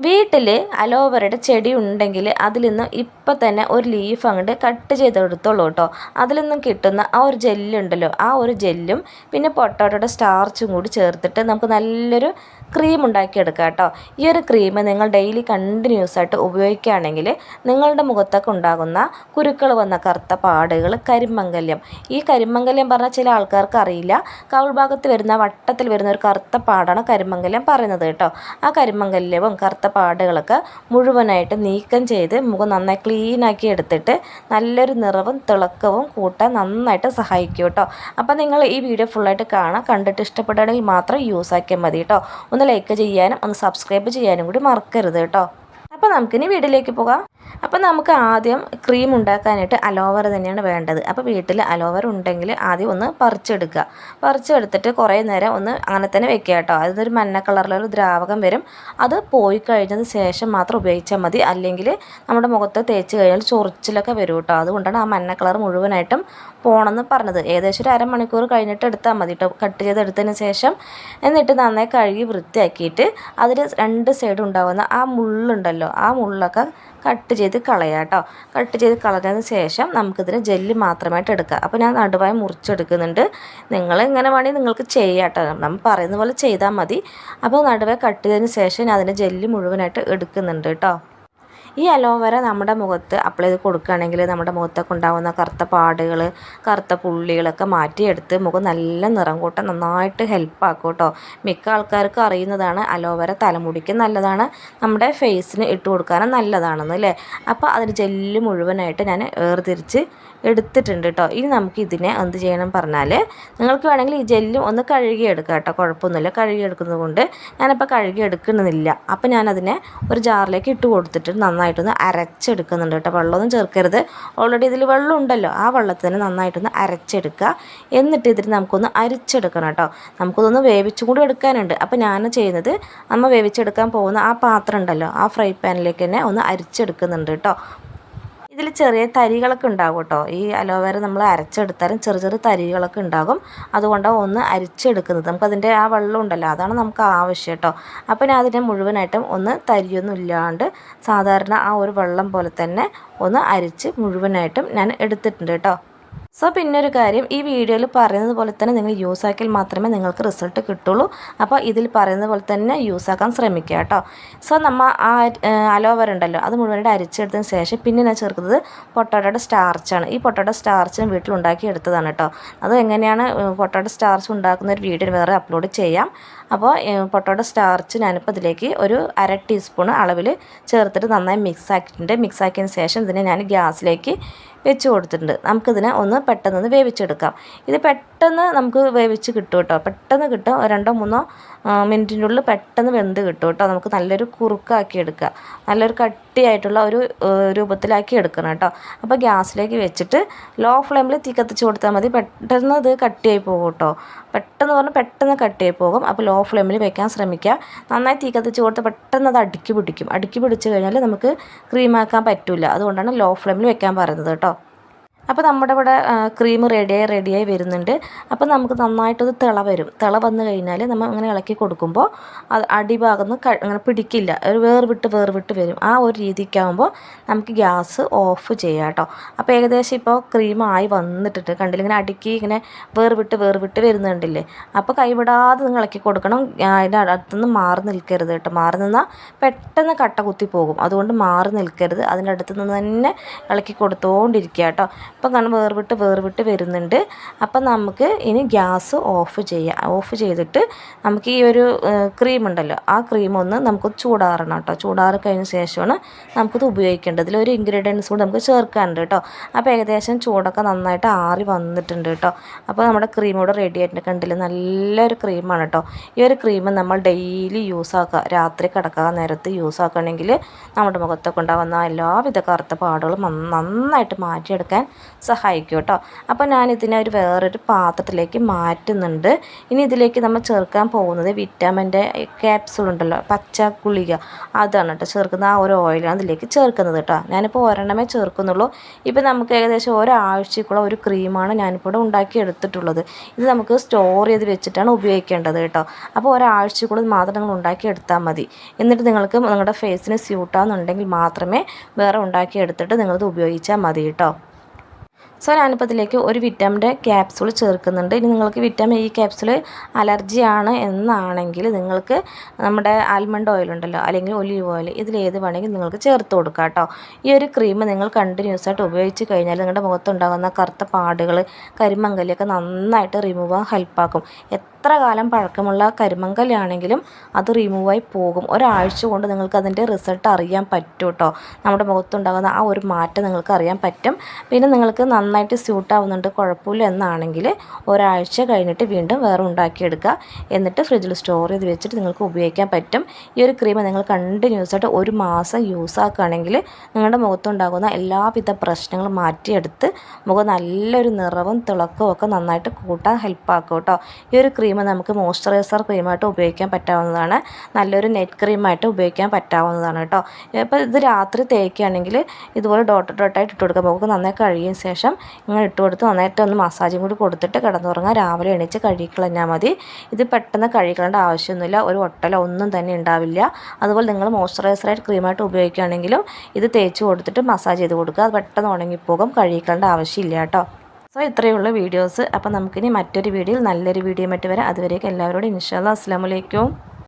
വീട്ടിൽ അലോവെറയുടെ ചെടി ഉണ്ടെങ്കിൽ അതിൽ നിന്ന് ഇപ്പം തന്നെ ഒരു ലീഫ് അങ്ങോട്ട് കട്ട് ചെയ്തെടുത്തോളൂ കേട്ടോ അതിൽ നിന്നും കിട്ടുന്ന ആ ഒരു ജെല്ലുണ്ടല്ലോ ആ ഒരു ജെല്ലും പിന്നെ പൊട്ടാറ്റോയുടെ സ്റ്റാർച്ചും കൂടി ചേർത്തിട്ട് നമുക്ക് നല്ലൊരു ക്രീം ഉണ്ടാക്കിയെടുക്കാം കേട്ടോ ഈ ഒരു ക്രീം നിങ്ങൾ ഡെയിലി കണ്ടിന്യൂസ് ആയിട്ട് ഉപയോഗിക്കുകയാണെങ്കിൽ നിങ്ങളുടെ മുഖത്തൊക്കെ ഉണ്ടാകുന്ന കുരുക്കൾ വന്ന കറുത്ത പാടുകൾ കരിമംഗല്യം. ഈ കരിമംഗല്യം പറഞ്ഞാൽ ചില ആൾക്കാർക്ക് അറിയില്ല. കൗൾ ഭാഗത്ത് വരുന്ന വട്ടത്തിൽ വരുന്ന ഒരു കറുത്ത പാടാണ് കരിമംഗല്യം പറയുന്നത് കേട്ടോ. ആ കരിമംഗല്യവും കറുത്ത പാടുകളൊക്കെ മുഴുവനായിട്ട് നീക്കം ചെയ്ത് മുഖം നന്നായി ക്ലീനാക്കി എടുത്തിട്ട് നല്ലൊരു നിറവും തിളക്കവും കൂട്ടാൻ നന്നായിട്ട് സഹായിക്കും കേട്ടോ. അപ്പോൾ നിങ്ങൾ ഈ വീഡിയോ ഫുള്ളായിട്ട് കാണാം. കണ്ടിട്ട് ഇഷ്ടപ്പെടുകയാണെങ്കിൽ മാത്രം യൂസ് ആക്കിയാൽ മതി കേട്ടോ. ഒന്ന് ലൈക്ക് ചെയ്യാനും ഒന്ന് സബ്സ്ക്രൈബ് ചെയ്യാനും കൂടി മറക്കരുത് കേട്ടോ. അപ്പോൾ നമുക്കിനി വീഡിയോയിലേക്ക് പോകാം. അപ്പോൾ നമുക്ക് ആദ്യം ക്രീം ഉണ്ടാക്കാനായിട്ട് അലോവർ തന്നെയാണ് വേണ്ടത്. അപ്പോൾ വീട്ടിൽ അലോവർ ഉണ്ടെങ്കിൽ ആദ്യം ഒന്ന് പറിച്ചെടുക്കുക. പറിച്ചെടുത്തിട്ട് കുറേ നേരം ഒന്ന് അങ്ങനെ തന്നെ വെക്കുക കേട്ടോ. അതൊരു മഞ്ഞ കളറിലൊരു ദ്രാവകം വരും. അത് പോയി കഴിഞ്ഞതിന് ശേഷം മാത്രം ഉപയോഗിച്ചാൽ മതി. അല്ലെങ്കിൽ നമ്മുടെ മുഖത്ത് തേച്ച് കഴിഞ്ഞാൽ ചൊറിച്ചിലൊക്കെ വരും കേട്ടോ. അതുകൊണ്ടാണ് ആ മഞ്ഞ കളർ മുഴുവനായിട്ടും പോകണമെന്ന് പറഞ്ഞത്. ഏകദേശം ഒരു അരമണിക്കൂർ കഴിഞ്ഞിട്ട് എടുത്താൽ മതി കേട്ടോ. കട്ട് ചെയ്തെടുത്തതിന് ശേഷം എന്നിട്ട് നന്നായി കഴുകി വൃത്തിയാക്കിയിട്ട് അതിൽ രണ്ട് സൈഡ് ഉണ്ടാകുന്ന ആ മുള്ളുണ്ടല്ലോ. ആ മുള്ളൊക്കെ കട്ട് ചെയ്ത് കളയാം കേട്ടോ കട്ട് ചെയ്ത് കളഞ്ഞതിന് ശേഷം നമുക്കിതിന് ജെല്ല് മാത്രമായിട്ട് എടുക്കാം. അപ്പോൾ ഞാൻ നടുവായി മുറിച്ചെടുക്കുന്നുണ്ട്. നിങ്ങൾ എങ്ങനെ വേണമെങ്കിൽ നിങ്ങൾക്ക് ചെയ്യാം കേട്ടോ നമ്മൾ പറയുന്ന പോലെ ചെയ്താൽ മതി. അപ്പോൾ നടുവായി കട്ട് ചെയ്തതിന് ശേഷം ഞാൻ അതിന്റെ ജെല്ല് മുഴുവനായിട്ട് എടുക്കുന്നുണ്ട് കേട്ടോ ഈ അലോവേര നമ്മുടെ മുഖത്ത് അപ്ലൈ ചെയ്ത് കൊടുക്കുകയാണെങ്കിൽ നമ്മുടെ മുഖത്തൊക്കെ ഉണ്ടാകുന്ന കറുത്ത പാടുകൾ കറുത്ത പുള്ളികളൊക്കെ മാറ്റിയെടുത്ത് മുഖം നല്ല നിറം കൂട്ടാൻ നന്നായിട്ട് ഹെൽപ്പാക്കും കേട്ടോ. മിക്ക ആൾക്കാർക്കും അറിയുന്നതാണ് അലോവേര തലമുടിക്ക് നല്ലതാണ് നമ്മുടെ ഫേസിന് ഇട്ട് കൊടുക്കാനും നല്ലതാണെന്ന് അല്ലേ? അപ്പോൾ അതിന് ജെല്ല് മുഴുവനായിട്ട് ഞാൻ വേർതിരിച്ച് എടുത്തിട്ടുണ്ട് കേട്ടോ. ഇനി നമുക്ക് ഇതിനെ എന്ത് ചെയ്യണം പറഞ്ഞാൽ നിങ്ങൾക്ക് വേണമെങ്കിൽ ഈ ജെല്ലും ഒന്ന് കഴുകി എടുക്കാം കേട്ടോ. കുഴപ്പമൊന്നുമില്ല കഴുകി എടുക്കുന്നത് കൊണ്ട് ഞാനിപ്പോൾ എടുക്കുന്നില്ല അപ്പോൾ ഞാനതിനെ ഒരു ജാറിലേക്ക് ഇട്ട് കൊടുത്തിട്ട് നന്നായിട്ടൊന്ന് അരച്ചെടുക്കുന്നുണ്ട് കേട്ടോ. വെള്ളമൊന്നും ചേർക്കരുത്. ഓൾറെഡി ഇതിൽ വെള്ളം ഉണ്ടല്ലോ ആ വെള്ളത്തിന് നന്നായിട്ടൊന്ന് അരച്ചെടുക്കുക. എന്നിട്ട് ഇതിന് നമുക്കൊന്ന് അരിച്ചെടുക്കണം കേട്ടോ. നമുക്കിതൊന്ന് വേവിച്ചും കൂടി എടുക്കാനുണ്ട്. അപ്പോൾ ഞാൻ ചെയ്യുന്നത് നമ്മൾ വേവിച്ചെടുക്കാൻ പോകുന്ന ആ പാത്രം ഉണ്ടല്ലോ ആ ഫ്രൈ പാനിലേക്ക് തന്നെ ഒന്ന് അരിച്ചെടുക്കുന്നുണ്ട് കേട്ടോ. ഇതിൽ ചെറിയ തരികളൊക്കെ ഉണ്ടാകും കേട്ടോ. ഈ അലോവേര നമ്മൾ അരച്ചെടുത്താലും ചെറിയ ചെറിയ തരികളൊക്കെ ഉണ്ടാകും. അതുകൊണ്ടാണ് ഒന്ന് അരിച്ചെടുക്കുന്നത്. നമുക്കതിന്റെ ആ വെള്ളം ഉണ്ടല്ലോ അതാണ് നമുക്ക് ആവശ്യം കേട്ടോ. അപ്പോൾ ഞാൻ അതിനെ മുഴുവനായിട്ടും ഒന്ന് തരിയൊന്നും ഇല്ലാണ്ട് സാധാരണ ആ ഒരു വെള്ളം പോലെ തന്നെ ഒന്ന് അരിച്ച് മുഴുവനായിട്ടും ഞാൻ എടുത്തിട്ടുണ്ട് കേട്ടോ. സോ പിന്നെ ഒരു കാര്യം ഈ വീഡിയോയിൽ പറയുന്നത് പോലെ തന്നെ നിങ്ങൾ യൂസ് ആക്കിയാൽ മാത്രമേ നിങ്ങൾക്ക് റിസൾട്ട് കിട്ടുള്ളൂ. അപ്പോൾ ഇതിൽ പറയുന്നത് പോലെ തന്നെ യൂസ് ആക്കാൻ ശ്രമിക്കുക കേട്ടോ. സോ നമ്മൾ ആ അലോവർ ഉണ്ടല്ലോ അത് മുഴുവനായിട്ട് അരിച്ചെടുത്തതിന് ശേഷം പിന്നെ ഞാൻ ചേർക്കുന്നത് പൊട്ടാട്ടയുടെ സ്റ്റാർച്ചാണ് ഈ പൊട്ടാട്ട സ്റ്റാർച്ചും വീട്ടിലുണ്ടാക്കി എടുത്തതാണ് കേട്ടോ. അത് എങ്ങനെയാണ് പൊട്ടാട്ട സ്റ്റാർച്ച് ഉണ്ടാക്കുന്ന ഒരു വീഡിയോ വേറെ അപ്ലോഡ് ചെയ്യാം. അപ്പോൾ പൊട്ടോയുടെ സ്റ്റാർച്ച് ഞാനിപ്പോൾ ഇതിലേക്ക് ഒരു അര ടീസ്പൂൺ അളവിൽ ചേർത്തിട്ട് നന്നായി മിക്സ് ആക്കിയിട്ടുണ്ട്. മിക്സ് ആക്കിയതിന് ശേഷം ഇതിനെ ഞാൻ ഗ്യാസിലേക്ക് വെച്ച് കൊടുത്തിട്ടുണ്ട്. നമുക്കിതിനെ ഒന്ന് പെട്ടെന്ന് വേവിച്ചെടുക്കാം. ഇത് പെട്ടെന്ന് നമുക്ക് വേവിച്ച് കിട്ടും കേട്ടോ. പെട്ടെന്ന് കിട്ടും. രണ്ടോ മൂന്നോ മിനിറ്റിന്റെ ഉള്ളിൽ പെട്ടെന്ന് വെന്ത് കിട്ടും കേട്ടോ. നമുക്ക് നല്ലൊരു കുറുക്കാക്കി എടുക്കുക നല്ലൊരു കട്ടിയായിട്ടുള്ള ഒരു രൂപത്തിലാക്കി എടുക്കണം കേട്ടോ. അപ്പോൾ ഗ്യാസിലേക്ക് വെച്ചിട്ട് ലോ ഫ്ലെയിമിൽ തീ കത്തിച്ച് കൊടുത്താൽ മതി. പെട്ടെന്ന് ഇത് കട്ടിയായി പോകും കേട്ടോ. പെട്ടെന്ന് പറഞ്ഞാൽ പെട്ടെന്ന് കട്ടിയായി പോകും. അപ്പോൾ ലോ ഫ്ലെയിമിൽ വെക്കാൻ ശ്രമിക്കുക. നന്നായി തീ കത്തിച്ച് കൊടുത്ത് പെട്ടെന്ന് അത് അടുക്കി പിടിക്കും. അടുക്കി പിടിച്ച് കഴിഞ്ഞാൽ നമുക്ക് ക്രീമാക്കാൻ പറ്റില്ല അതുകൊണ്ടാണ് ലോ ഫ്ലെയിമിൽ വെക്കാൻ പറയുന്നത് കേട്ടോ. അപ്പോൾ നമ്മുടെ ഇവിടെ ക്രീം റെഡിയായി റെഡിയായി വരുന്നുണ്ട്. അപ്പോൾ നമുക്ക് നന്നായിട്ടത് തിള വരും. തിള വന്നു കഴിഞ്ഞാൽ നമ്മൾ അങ്ങനെ ഇളക്കി കൊടുക്കുമ്പോൾ അത് അടിഭാഗം അങ്ങനെ പിടിക്കില്ല. ഒരു വേർവിട്ട് വേർവിട്ട് വരും. ആ ഒരു രീതിക്കാകുമ്പോൾ നമുക്ക് ഗ്യാസ് ഓഫ് ചെയ്യാം കേട്ടോ. അപ്പോൾ ഏകദേശം ഇപ്പോൾ ക്രീം ആയി വന്നിട്ടിട്ട് കണ്ടില്ല? ഇങ്ങനെ അടുക്കി ഇങ്ങനെ വേർവിട്ട് വേർവിട്ട് വരുന്നുണ്ടല്ലേ? അപ്പോൾ കൈവിടാതെ നിങ്ങൾ ഇളക്കി കൊടുക്കണം. അതിന്റെ അടുത്തുനിന്ന് മാറി നിൽക്കരുത് കേട്ടോ. മാറി നിന്നാൽ പെട്ടെന്ന് കട്ട കുത്തി പോകും. അതുകൊണ്ട് മാറി നിൽക്കരുത്. അതിന്റെ അടുത്ത് നിന്ന് തന്നെ ഇളക്കി കൊടുത്തുകൊണ്ടിരിക്കുക കേട്ടോ. ഇപ്പം കാണും വേർവിട്ട് വേർവിട്ട് വരുന്നുണ്ട്. അപ്പം നമുക്ക് ഇനി ഗ്യാസ് ഓഫ് ചെയ്യാം. ഓഫ് ചെയ്തിട്ട് നമുക്ക് ഈ ഒരു ക്രീം ഉണ്ടല്ലോ ആ ക്രീം ഒന്ന് നമുക്ക് ചൂടാറണം കേട്ടോ. ചൂടാറി കഴിഞ്ഞ ശേഷമാണ് നമുക്കിത് ഉപയോഗിക്കേണ്ടത്. ഇതിലൊരു ഇൻഗ്രീഡിയൻസ് കൂടി നമുക്ക് ചേർക്കാനുണ്ട് കേട്ടോ. അപ്പോൾ ഏകദേശം ചൂടൊക്കെ നന്നായിട്ട് ആറി വന്നിട്ടുണ്ട് കേട്ടോ. അപ്പോൾ നമ്മുടെ ക്രീം കൂടെ റെഡി ആയിട്ടുണ്ട്. കണ്ടില്ല? നല്ലൊരു ക്രീമാണ് കേട്ടോ. ഈ ഒരു ക്രീം നമ്മൾ ഡെയിലി യൂസ് ആക്കുക. രാത്രി കിടക്കാൻ നേരത്ത് യൂസ് ആക്കണമെങ്കിൽ നമ്മുടെ മുഖത്തൊക്കെ ഉണ്ടാകുന്ന എല്ലാവിധ കറുത്ത പാടുകളും നന്നായിട്ട് മാറ്റിയെടുക്കാൻ സഹായിക്കും കേട്ടോ. അപ്പോൾ ഞാൻ ഇതിനെ ഒരു വേറൊരു പാത്രത്തിലേക്ക് മാറ്റുന്നുണ്ട്. ഇനി ഇതിലേക്ക് നമ്മൾ ചേർക്കാൻ പോകുന്നത് വിറ്റാമിന്റെ ക്യാപ്സൂൾ ഉണ്ടല്ലോ പച്ച ഗുളിക. അതാണ് കേട്ടോ ചേർക്കുന്ന ആ ഒരു ഓയിലാണ് ഇതിലേക്ക് ചേർക്കുന്നത് കേട്ടോ. ഞാനിപ്പോൾ ഒരെണ്ണമേ ചേർക്കുന്നുള്ളൂ. ഇപ്പോൾ നമുക്ക് ഏകദേശം ഒരാഴ്ചക്കുള്ള ഒരു ക്രീമാണ് ഞാനിപ്പോൾ ഇവിടെ ഉണ്ടാക്കി എടുത്തിട്ടുള്ളത് ഇത് നമുക്ക് സ്റ്റോർ ചെയ്ത് വെച്ചിട്ടാണ് ഉപയോഗിക്കേണ്ടത് കേട്ടോ. അപ്പോൾ ഒരാഴ്ചക്കുള്ളിൽ മാത്രം നിങ്ങൾ ഉണ്ടാക്കി എടുത്താൽ മതി. എന്നിട്ട് നിങ്ങൾക്ക് നിങ്ങളുടെ ഫേസിന് സ്യൂട്ടാകുന്നുണ്ടെങ്കിൽ മാത്രമേ വേറെ ഉണ്ടാക്കി എടുത്തിട്ട് നിങ്ങളിത് ഉപയോഗിച്ചാൽ മതി കേട്ടോ. സോ ഞാനിപ്പോൾ ഇതിലേക്ക് ഒരു വിറ്റാമിന്റെ ക്യാപ്സൂൾ ചേർക്കുന്നുണ്ട്. ഇനി നിങ്ങൾക്ക് വിറ്റാമിൻ ഇ ക്യാപ്സൂൾ അലർജിയാണ് എന്നാണെങ്കിൽ നിങ്ങൾക്ക് നമ്മുടെ ആൽമണ്ട് ഓയിൽ ഉണ്ടല്ലോ അല്ലെങ്കിൽ ഒലീവ് ഓയിൽ ഇതിലേത് വേണമെങ്കിൽ നിങ്ങൾക്ക് ചേർത്ത് കൊടുക്കാം കേട്ടോ. ഈ ഒരു ക്രീം നിങ്ങൾ കണ്ടിന്യൂസ് ആയിട്ട് ഉപയോഗിച്ച് കഴിഞ്ഞാൽ നിങ്ങളുടെ മുഖത്തുണ്ടാകുന്ന കറുത്ത പാടുകൾ കരിമങ്കലിയൊക്കെ നന്നായിട്ട് റിമൂവ് ആകാൻ ഹെൽപ്പാക്കും എത്ര കാലം പഴക്കമുള്ള കരിമങ്കലാണെങ്കിലും അത് റിമൂവായി പോകും. ഒരാഴ്ച കൊണ്ട് നിങ്ങൾക്ക് അതിന്റെ റിസൾട്ട് അറിയാൻ പറ്റും കേട്ടോ. നമ്മുടെ മുഖത്തുണ്ടാകുന്ന ആ ഒരു മാറ്റം നിങ്ങൾക്ക് അറിയാൻ പറ്റും. പിന്നെ നിങ്ങൾക്ക് നന്നായിട്ട് സ്യൂട്ട് ആവുന്നുണ്ട് കുഴപ്പമില്ല എന്നാണെങ്കിൽ ഒരാഴ്ച കഴിഞ്ഞിട്ട് വീണ്ടും വേറെ ഉണ്ടാക്കിയെടുക്കുക. എന്നിട്ട് ഫ്രിഡ്ജിൽ സ്റ്റോർ ചെയ്ത് വെച്ചിട്ട് നിങ്ങൾക്ക് ഉപയോഗിക്കാൻ പറ്റും. ഈ ഒരു ക്രീം നിങ്ങൾ കണ്ടിന്യൂസ് ആയിട്ട് ഒരു മാസം യൂസ് ആക്കുകയാണെങ്കിൽ നിങ്ങളുടെ മുഖത്തുണ്ടാകുന്ന എല്ലാവിധ പ്രശ്നങ്ങളും മാറ്റിയെടുത്ത് മുഖം നല്ലൊരു നിറവും തിളക്കവും ഒക്കെ നന്നായിട്ട് കൂട്ടാൻ ഹെൽപ്പാക്കും കേട്ടോ. ഈ ഒരു ക്രീം നമുക്ക് മോയ്സ്ചറൈസർ ക്രീമായിട്ട് ഉപയോഗിക്കാൻ പറ്റാവുന്നതാണ്. നല്ലൊരു നെറ്റ് ക്രീമായിട്ട് ഉപയോഗിക്കാൻ പറ്റാവുന്നതാണ് കേട്ടോ. ഇപ്പോൾ ഇത് രാത്രി തേക്കുകയാണെങ്കിൽ ഇതുപോലെ ഡോട്ട് ഡോട്ടായിട്ട് ഇട്ട് കൊടുക്കാം മുഖം നന്നായി കഴുകിയ ശേഷം ഇങ്ങനെ ഇട്ട് കൊടുത്ത് നന്നായിട്ട് ഒന്ന് മസാജും കൂടി കൊടുത്തിട്ട് കിടന്നുറങ്ങാൻ രാവിലെ എണീച്ച് കഴുകിക്കളഞ്ഞാൽ മതി. ഇത് പെട്ടെന്ന് കഴുകിക്കളേണ്ട ആവശ്യമൊന്നുമില്ല. ഒരു ഒട്ടലോ ഒന്നും തന്നെ ഉണ്ടാവില്ല. അതുപോലെ നിങ്ങൾ മോയ്സ്ചറൈസറായിട്ട് ക്രീമായിട്ട് ഉപയോഗിക്കുകയാണെങ്കിലും ഇത് തേച്ച് കൊടുത്തിട്ട് മസാജ് ചെയ്ത് കൊടുക്കുക. അത് പെട്ടെന്ന് ഉണങ്ങിപ്പോകും. കഴുകിക്കളേണ്ട ആവശ്യമില്ല കേട്ടോ. സോ ഇത്രയുള്ള വീഡിയോസ്. അപ്പോൾ നമുക്കിനി മറ്റൊരു വീഡിയോയിൽ നല്ലൊരു വീഡിയോ മറ്റ് വരാം. അതുവരേക്കും എല്ലാവരോടും ഇൻഷാല്ലാ അസ്സാം വലൈക്കും